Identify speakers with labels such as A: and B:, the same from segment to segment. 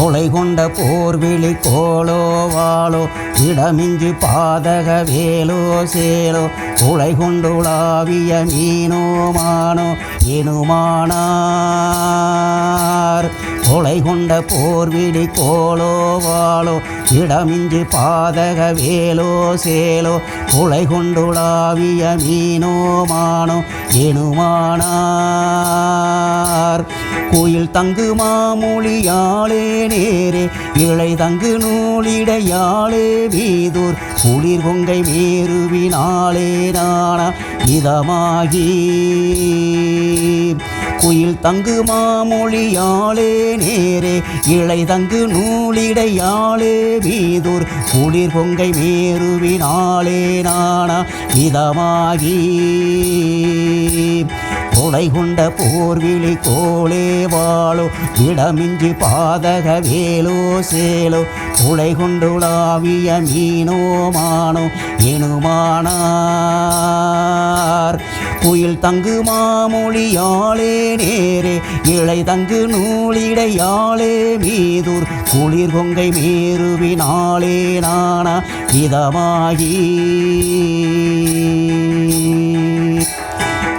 A: கொலை கொண்ட போர்விழி கோலோ வாளோ இடமிஞ்சி பாதக வேலோ சேலோ கொலை கொண்டுளாவிய மீனோ மானோ இனுமானார் கொலை கொண்ட போர்விழி கோலோ வாளோ இடமிஞ்சி பாதக வேலோ சேலோ கொலை கொண்டுளாவிய மீனோ மானோ எனுமானார் கோயில் தங்கு மாமொழியாளே நேரே இழை தங்கு நூலிடையாளே வீதூர் குளிர் கொங்கை மேருவினாலே நானா இதமாகி. குயில் தங்கு மாமொழியாளே நேரே இழை தங்கு நூலிடையாளே வீதூர் குளிர் பொங்கை மேருவினாலே நானா இதமாகி. கொலை கொண்ட போர்விழி கோளே வாழோ இடமிஞ்சி பாதக வேலோ சேலோ கொலை கொண்டுளாவிய மீனோ மானோ எனுமானார். குயில் தங்கு மாமொழியாளே நேரே இழை தங்கு நூலிடையாளே மீதூர் குளிர் கொங்கை மேருவினாளே நானா இதமாகி.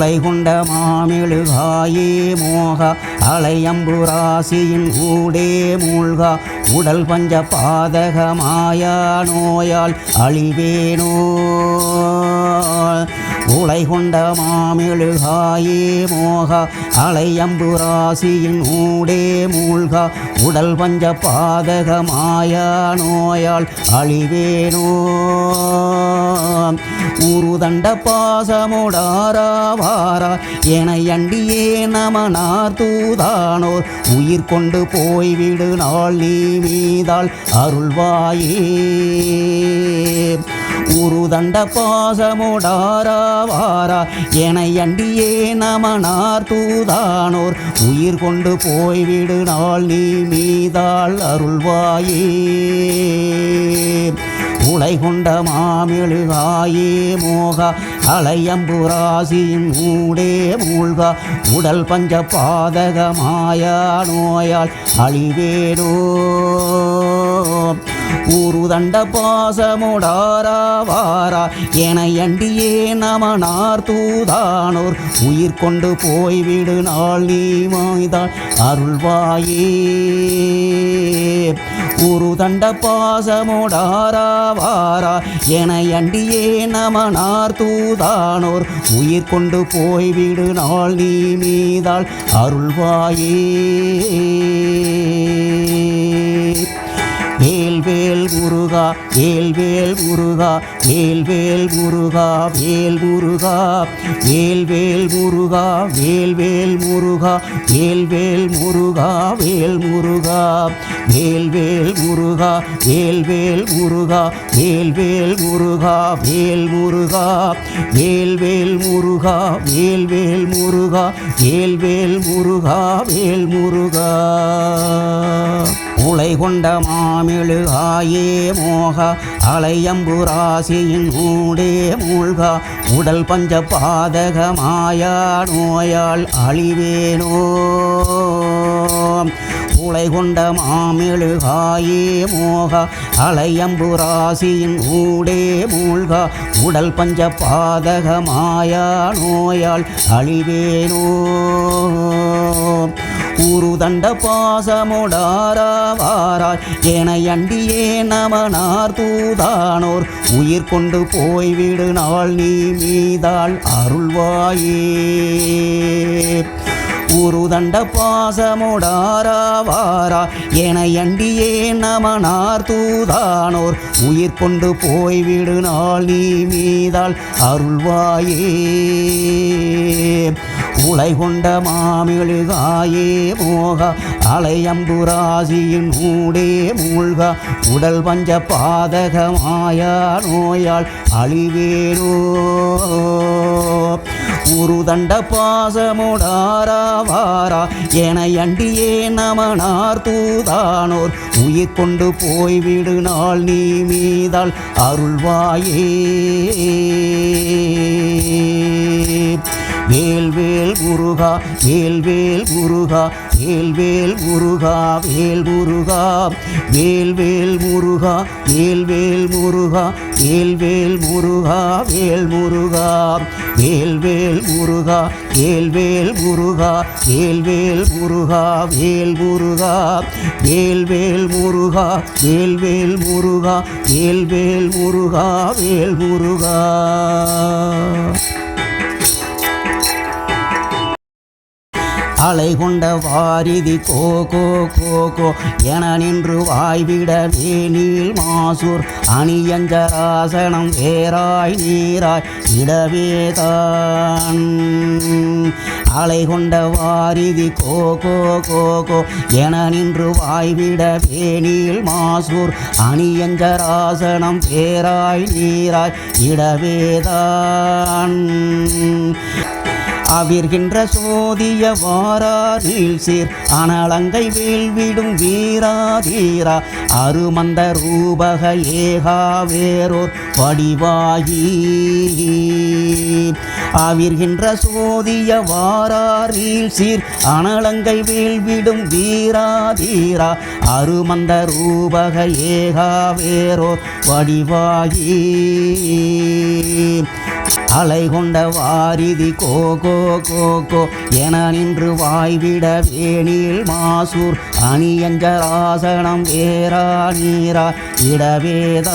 A: உலை கொண்ட மாமிழுகாயே மோக அலையம்புராசியின் ஊடே மூழ்கா உடல் பஞ்ச பாதக மாயா நோயால் அழிவேனோ. உலை கொண்ட மாமிழுகாயே மோக அலையம்புராசியின் ஊடே மூழ்கா உடல் பஞ்ச பாதக மாயா நோயால் அழிவேனோ. உருதண்ட பாசமுடாராவாரா என அண்டியே நமனார் தூதானோர் உயிர் கொண்டு போய்விடு நாள் நீ மீதால் அருள்வாயே. உருதண்ட பாசமுடாராவாரா என அண்டியே நமனார் தூதானோர். உயிர் கொண்டு போய்விடு நாள் நீ மீதாள் அருள்வாயே உலை கொண்ட மாமிழுகாயே மோக அலையம்புராசியின் ஊடே மூழ்கா உடல் பஞ்ச பாதக மாயா நோயால் அழிவேடோ ஊருதண்ட பாசமுடாராவாரா என அண்டியே நமனார் தூதானோர் உயிர் கொண்டு போய்விடு நாள் நீ மாய்தான் அருள்வாயே. ஊருதண்ட பாசமுடாரா வாரா என அண்டியே நமனார் தூதானோர். உயிர் கொண்டு போய்விடு நாள் நீ மீதாள். அருள்வாயே. வேல்வேல் முருகா வேல்வேல் முருகா வேல்வேல் முருகா வேல் முருகா வேல்வேல் முருகா வேல்வேல் முருகா வேல்வேல் முருகா வேல் முருகா வேல்வேல் முருகா வேல்வேல் முருகா வேல்வேல் முருகா வேல் முருகா வேல்வேல் முருகா வேல்வேல் முருகா வேல்வேல் முருகா வேல் முருகா உலை கொண்ட மாமி தமிழு ஆயே மோக அலையம்புராசியின் ஊடே மூழ்கா உடல் பஞ்ச பாதக மாயா நோயால் அழிவேனோ. உலை கொண்ட மாமிழுகாயே ஆயே மோக அலையம்புராசியின் ஊடே மூழ்கா உடல் பஞ்ச பாதக மாயா நோயால் அழிவேனோ. கூறுதண்ட பாசமுடாராவாராய் என அண்டியே நமனார் தூதானோர் உயிர் கொண்டு போய்விடு நாள் நீ மீதாள் அருள்வாயே. உருதண்ட பாசமுடாராவாரா? என அண்டியே நமனார் தூதானோர். உயிர் கொண்டு போய்விடு நாள் நீ மீதால் அருள்வாயே. உலை கொண்ட மாமிழுகாயே மோகா. அலையம்புராசியின் ஊடே மூழ்கா. உடல் பஞ்ச பாதகமாயா நோயால் அழிவேனோ. உருதண்ட பாசமுடாரா வாரா என அண்டியே நமனார் தூதானோர். உயிர் கொண்டு போய்விடு நாள் நீ மீதால் அருள்வாயே. வேல் வேல் முருகா வேல் வேல் முருகா வேல் வேல் முருகா வேல் முருகா வேல் வேல் முருகா வேல் வேல் முருகா வேல் வேல் முருகா வேல் முருகா வேல் வேல் முருகா வேல் வேல் முருகா வேல் வேல் முருகா வேல் முருகா வேல் வேல் முருகா வேல் வேல் முருகா வேல் வேல் முருகா வேல் முருகா அலை கொண்ட வாரிதி கோ கோ கோ கோ. என நின்று வாய்விட வேணில் மாசூர். அணியஞ்சராசனம் வேராய் நீராய் இடவேதான் அலை கொண்ட வாரிதி கோ கோ கோ கோ. என நின்று வாய்விட வேணில் மாசூர். அணியஞ்சராசனம் பேராய் நீராய் இடவேதான் அவிர்கின்ற சோதிய வாராரில் சீர் அனலங்கை வீழ்விடும் வீரா தீரா அருமந்த ரூபக ஏகா வேறோர் வடிவாகி அவிர்கின்ற சோதிய வாராரில் சீர் அனலங்கை வீழ்விடும் வீரா தீரா அருமந்த ரூபக ஏகா வேறோர் வடிவாகி அலை கொண்ட வாரிதி கோ கோ கோ கோ என நின்று வாய்விட வேணியில் மாசூர் அணியஞ்சராசனம் வேரா நீரா இடவேதான்.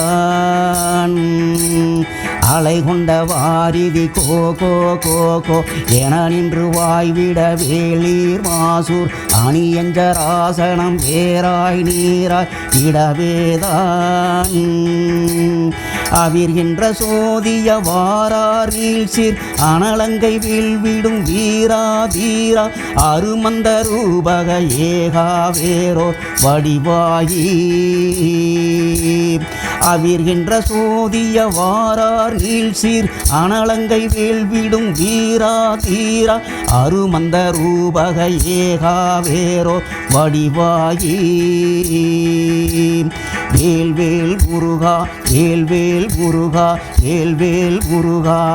A: அலை கொண்ட வாரிதி கோ கோ கோ கோ என நின்று வாய்விட வேளீர் மாசூர் அணியஞ்சராசனம் வேராய் நீராய் இடவேதான். அவிர்கின்ற சோதிய வாரா சீர். அனலங்கை வீழ்விடும் வீரா தீரா அருமந்த ரூபக ஏகா வேரோ வடிவாயி. அவிர்கின்ற சோதிய வாரார் நீழ்சீர் அனலங்கை வேல்விடும் வீரா தீரா அருமந்த ரூபக ஏகா வேரோ வடிவாயி. வேல்வேல் முருகா வேல்வேல் முருகா வேல்வேல் முருகா.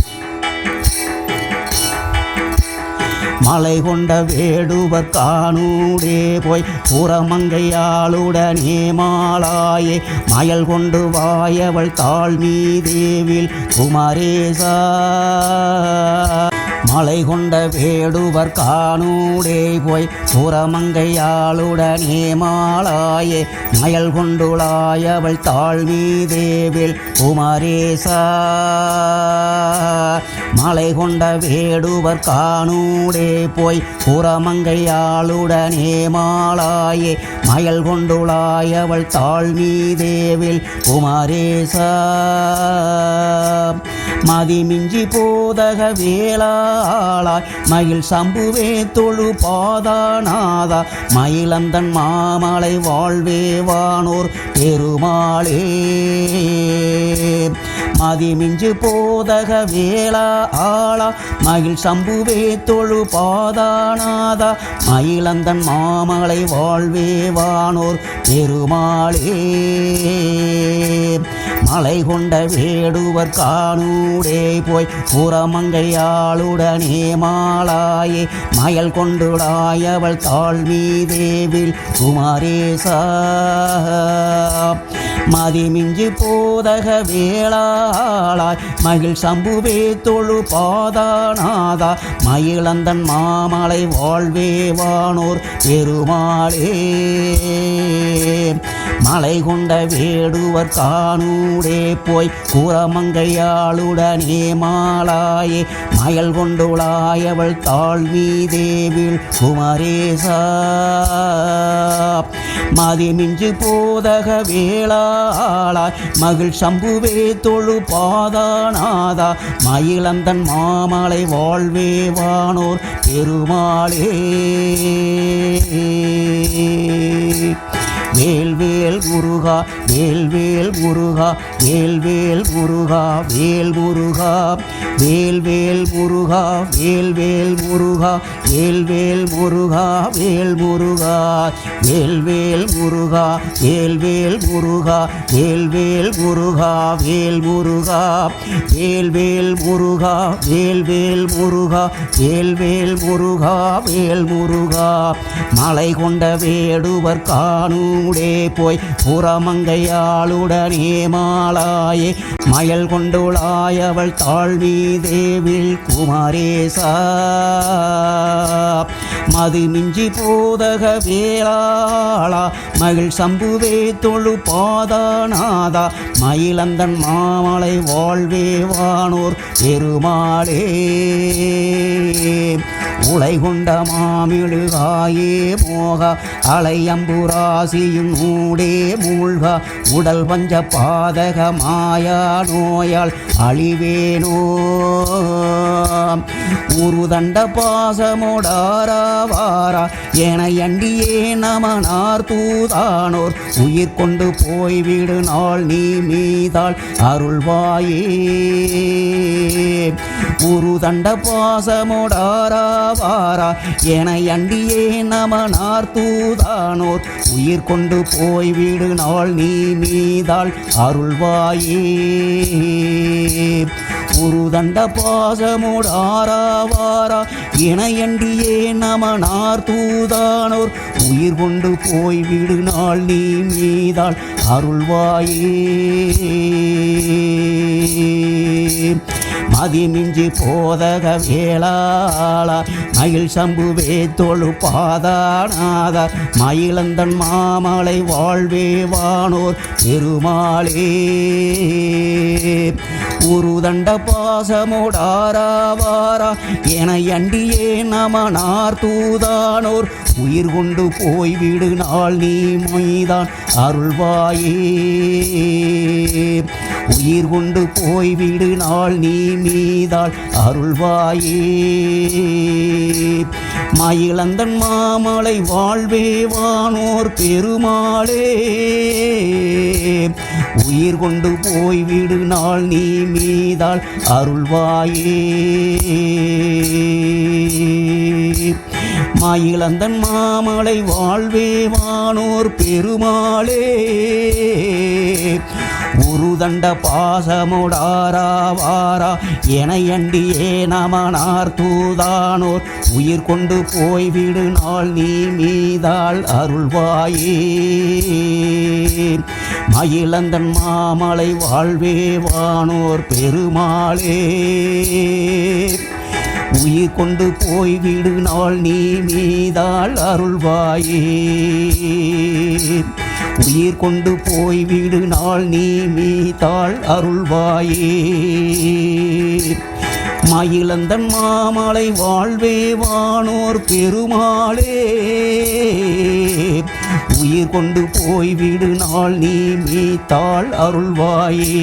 A: மலை கொண்ட வேடுவர் காணூடே போய் புறமங்கையாளுடனே மாலாயே மயல் கொண்டு வாயவள் தாழ்மீதேவில் குமரேசா. மலை கொண்ட வேடுவர் காணூடே போய் புறமங்கையாளுடனே மாலாயே மயல் கொண்டுளாயவள் தாழ்மீதேவில் குமரேசா மலை கொண்ட வேடுவர் காணூடே போய் புறமங்கையாளுடனே மாலாயே மயல் கொண்டுளாயவள் தாழ்மீதேவில் குமரேசா மதிமிஞ்சி போதக வேளாளாய் மயில் சம்புவே தொழு பாதாநாதா மயிலந்தன் மாமலை வாழ்வே வானோர் பெருமாளே. மதிமிஞ்சு போதக வேளா ஆளா மயில் சம்புவே தொழு பாதாநாதா மயிலந்தன் மாமலை வாழ்வே வானோர் பெருமாளே. மலை கொண்ட வேடுவர் காணூடே போய் புறமங்கையாளுடனே மாலாயே மயல் கொண்டுடாயவள் தாழ்மீதேவில் குமாரேசா மதிமிஞ்சு போதக வேளாளாய் மகிழ் சம்புவே தொழு பாதாநாதா மயிலந்தன் மாமலை வாழ்வே வானோர் பெருமாளே. மலை கொண்ட வேடுவர் காணூடே போய் குரமங்கையாளுடனே மாலாயே. மயல் கொண்டுளாயவள் தாழ்வி தேவில் குமரேசா. மதிமிஞ்சு போதக வேளாளாய் மகிழ் சம்புவே தொழு பாதாநாதா மயிலந்தன் மாமலை வாழ்வே வானோர் பெருமாளே. வேல்வேல் முருகா வேல்வேல் முருகா வேல்வேல் முருகா வேல் முருகா வேல்வேல் முருகா வேல்வேல் முருகா வேல்வேல் முருகா வேல் முருகா வேல்வேல் முருகா வேல்வேல் முருகா வேல்வேல் முருகா வேல் முருகா வேல்வேல் முருகா வேல்வேல் முருகா வேல்வேல் முருகா வேல் முருகா மலை கொண்ட வேடுவர் காணும் காணூடே போய் புறமங்கையாளுடனே மாலாயே மயல் கொண்டுளாய் அவள் தாழ்வி தேவில் குமாரேசா மது மிஞ்சி போதக வேளாளா மகிழ் சம்புவே தொழு பாதாநாதா மயிலந்தன் மாமலை வாழ்வே வானோர் பெருமாளே உலை கொண்ட மாமிழுகாயே மோக அலையம்புராசியும் ஊடே மூழ்க உடல் பஞ்ச பாதக மாயா நோயால் அழிவேனோ. உருதண்ட பாசமோடாராவாரா என எண்டியே நமனார் தூதானோர். உயிர் கொண்டு போய்விடு நாள் நீ மீதாள் அருள்வாயே. உருதண்ட பாசமோடாராவாரா என அண்டியே நமனார் தூதானோர். உயிர் கொண்டு போய்விடு நாள் நீ மீதாள் அருள்வாயே. உருதண்ட பாசமோடாராவாரா இணையண்டியே நமனார் தூதானோர். உயிர் கொண்டு போய்விடு நாள் நீ மீதாள் அருள்வாயே. மதிமிஞ்சி போதக வேளாளா மயில் சம்புவே தொழு பாதாநாத மயிலந்தன் மாமலை வாழ்வே வானோர் பெருமாளே. உருதண்ட பாசமோடாராவாரா என அண்டியே நமனார் தூதானோர் உயிர் கொண்டு போய்விடு நாள் நீ மொய்தான் அருள்வாயே. உயிர் கொண்டு போய்விடு நாள் நீ மீதாள் அருள்வாயே. மயிலந்தன் மாமலை வாழ்வே வானோர் பெருமாளே. உயிர் கொண்டு போய்விடு நாள் நீ மீதாள் அருள்வாயே. மயிலந்தன் மாமலை வாழ்வே வானோர் பெருமாளே. உருதண்ட பாசமுடாராவாரா? என அண்டியே நமனார் தூதானோர். உயிர் கொண்டு போய்விடு நாள் நீ மீதாள் அருள்வாயே மயிலந்தன் மாமலை வாழ்வே வானோர் பெருமாளே. உயிர் கொண்டு போய்விடு நாள் நீ மீதாள் அருள்வாயே உயிர் கொண்டு போய் வீடு நாள் நீ மீதாள் அருள்வாயே. மயிலந்தன் மாமலை வாழ்வே வானோர் பெருமாளே. உயிர் கொண்டு போய் வீடு நாள் நீ மீத்தாள் அருள்வாயே.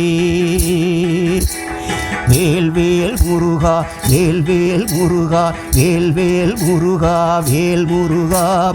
A: வேல்வேல் முருகா வேல்வேல் முருகா வேல்வேல் முருகா வேல் முருகா